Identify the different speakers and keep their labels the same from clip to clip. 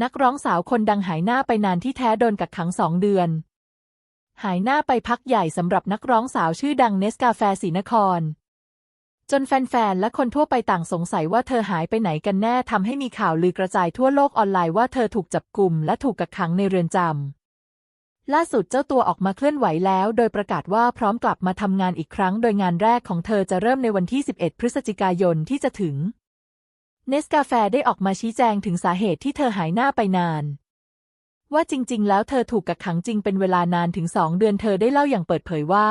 Speaker 1: นักร้องสาวคนดังหายหน้าไปนานที่แท้โดนกักขังสองเดือน หายหน้าไปพักใหญ่สำหรับนักร้องสาวชื่อดังเนสกาแฟศรีนคร จนแฟนๆ และคนทั่วไปต่างสงสัยว่าเธอหายไปไหนกันแน่ทำให้มีข่าวลือกระจายทั่วโลกออนไลน์ว่าเธอถูกจับกลุ่มและถูกกักขังในเรือนจำล่าสุดเจ้าตัวออกมาเคลื่อนไหวแล้ว โดยประกาศว่าพร้อมกลับมาทำงานอีกครั้ง โดยงานแรกของเธอจะเริ่มในวันที่ 11 พฤศจิกายนที่จะถึง เนสกาแฟได้ออกมาชี้แจงถึงสาเหตุที่เธอหายหน้าไปนาน ว่าจริง ๆ แล้วเธอถูกกักขังจริงเป็นเวลานานถึงสองเดือนเธอได้เล่าอย่างเปิดเผยว่า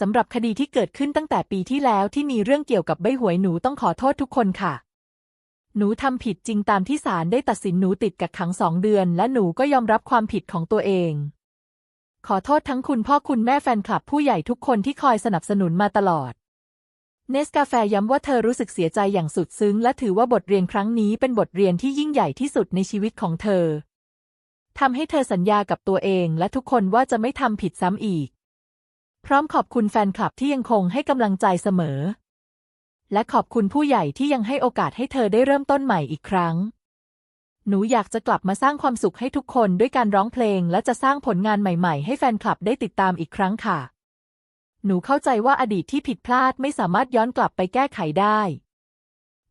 Speaker 1: สำหรับคดีที่เกิดขึ้นตั้งแต่ปีที่แล้วที่มีเรื่องเกี่ยวกับใบหวยหนูต้องขอโทษทุกคนค่ะ หนูทำผิดจริงตามที่ศาลได้ตัดสินหนูติดกักขังสองเดือน และหนูก็ยอมรับความผิดของตัวเอง ขอโทษทั้งคุณพ่อคุณแม่แฟนคลับผู้ใหญ่ทุกคนที่คอยสนับสนุนมาตลอด เนสกาแฟย้ำว่าเธอรู้สึกเสียใจอย่างสุดซึ้ง และถือว่าบทเรียนครั้งนี้เป็นบทเรียนที่ยิ่งใหญ่ที่สุดในชีวิตของเธอทำให้เธอสัญญากับตัวเองและทุกคนว่าจะไม่ทำผิดซ้ำอีก พร้อมขอบคุณแฟนคลับที่ยังคงให้กำลังใจเสมอ และขอบคุณผู้ใหญ่ที่ยังให้โอกาสให้เธอได้เริ่มต้นใหม่อีกครั้ง หนูอยากจะกลับมาสร้างความสุขให้ทุกคนด้วยการร้องเพลง และจะสร้างผลงานใหม่ ๆ ให้แฟนคลับได้ติดตามอีกครั้งค่ะ หนูเข้าใจว่าอดีตที่ผิดพลาดไม่สามารถย้อนกลับไปแก้ไขได้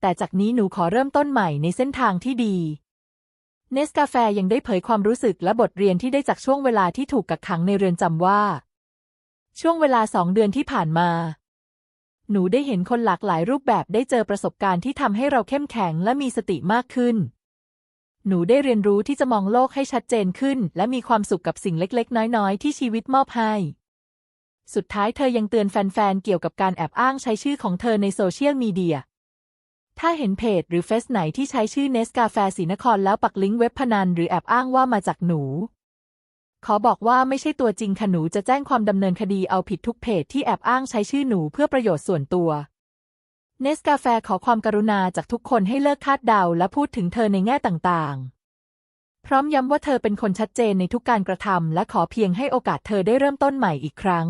Speaker 1: แต่จากนี้หนูขอเริ่มต้นใหม่ในเส้นทางที่ดี เนสกาแฟยังได้เผยความรู้สึกและบทเรียนที่ได้จากช่วงเวลาที่ถูกกักขังในเรือนจำว่า ช่วงเวลาสองเดือนที่ผ่านมา หนูได้เห็นคนหลากหลายรูปแบบได้เจอประสบการณ์ที่ทำให้เราเข้มแข็งและมีสติมากขึ้น หนูได้เรียนรู้ที่จะมองโลกให้ชัดเจนขึ้น และมีความสุขกับสิ่งเล็กๆ น้อยๆ ที่ชีวิตมอบให้ สุดท้ายเธอยังเตือนแฟนๆ เกี่ยวกับการแอบอ้างใช้ชื่อของเธอในโซเชียลมีเดีย ถ้าเห็นเพจหรือเฟซไหนที่ใช้ชื่อเนสกาแฟศรีนครแล้วปักลิงก์เว็บพนันหรือแอบอ้างว่ามาจากหนู ขอบอกว่าไม่ใช่ตัวจริงค่ะหนูจะแจ้งความดำเนินคดีเอาผิดทุกเพจที่แอบอ้างใช้ชื่อหนูเพื่อประโยชน์ส่วนตัวเนสกาแฟขอความกรุณาจากทุกคนให้เลิกคาดเดาและพูดถึงเธอในแง่ต่างๆ พร้อมย้ำว่าเธอเป็นคนชัดเจนในทุกการกระทำและขอเพียงให้โอกาสเธอได้เริ่มต้นใหม่อีกครั้ง